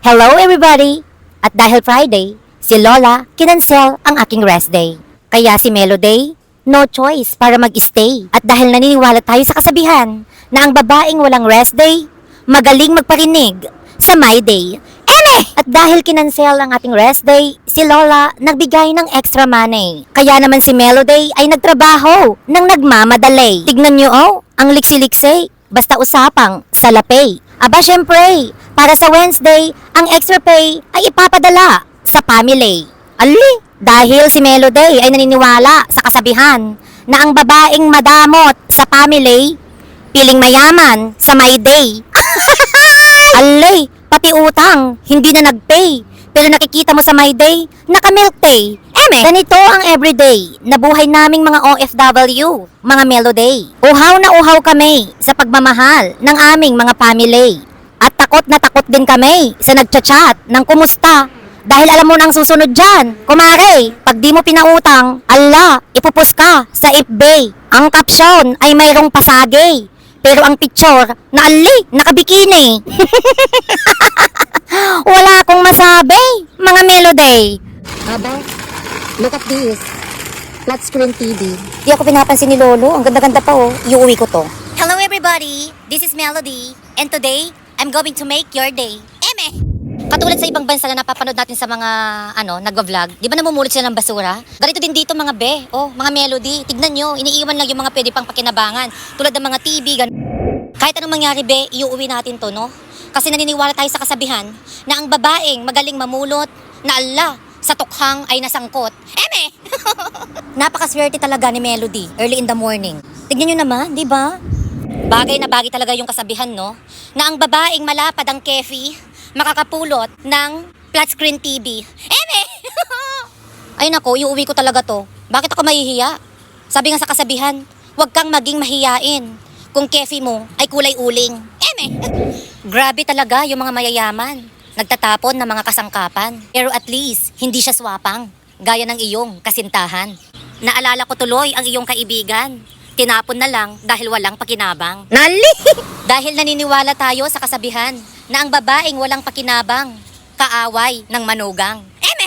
Hello everybody! At dahil Friday, si Lola kinansel ang aking rest day. Kaya si Melody, no choice para mag-stay. At dahil naniniwala tayo sa kasabihan na ang babaeng walang rest day, magaling magparinig sa my day. Eme! At dahil kinansel ang ating rest day, si Lola nagbigay ng extra money. Kaya naman si Melody ay nagtrabaho ng nagmamadali. Tignan nyo oh, ang liksi-liksi. Basta usapang salapay. Aba syempre, para sa Wednesday, ang extra pay ay ipapadala sa family. Ali, dahil si Melody ay naniniwala sa kasabihan na ang babaeng madamot sa family, piling mayaman sa my day. Alay, pati utang, hindi na nagpay. Pero nakikita mo sa my day, naka-milk day. Eme, ganito ang everyday na buhay naming mga OFW, mga Melody. Uhaw na uhaw kami sa pagmamahal ng aming mga family. Takot na takot din kami sa nagchat-chat ng kumusta. Dahil alam mo nang susunod dyan, kumare, pag di mo pinautang, ala, ipupus ka sa FB. Ang caption ay mayroong pasage. Pero ang picture, na ali, nakabikini. Wala akong masabi, mga melody. Aba, look at this. Flat screen TV. Di ako pinapansin ni Lolo. Ang ganda-ganda pa oh. Iuwi ko to. Hello everybody! This is Melody. And today, I'm going to make your day. Eme! Katulad sa ibang bansa na napapanood natin sa mga ano, nagva-vlog, di ba namumulot sila ng basura? Ganito din dito mga be, oh, mga melody. Tignan nyo, iniiwan lang yung mga pwede pang pakinabangan. Tulad ng mga TV, gan kahit anong mangyari be, iuwi natin to, no? Kasi naniniwala tayo sa kasabihan na ang babaeng magaling mamulot na Allah sa tukhang ay nasangkot. Eme! Napakaswerte talaga ni Melody early in the morning. Tignan nyo naman, di ba? Bagay na bagay talaga yung kasabihan, no? Na ang babaeng malapad ang kefi, makakapulot ng flat screen TV. Eme! Ay nako, iuwi ko talaga to. Bakit ako mahihiya? Sabi nga sa kasabihan, huwag kang maging mahiyain kung kefi mo ay kulay uling. Eme! Grabe talaga yung mga mayayaman. Nagtatapon ng mga kasangkapan. Pero at least, hindi siya swapang. Gaya ng iyong kasintahan. Naalala ko tuloy ang iyong kaibigan. Tinapon na lang dahil walang pakinabang. Nali! dahil naniniwala tayo sa kasabihan na ang babaeng walang pakinabang, kaaway ng manugang. Eme!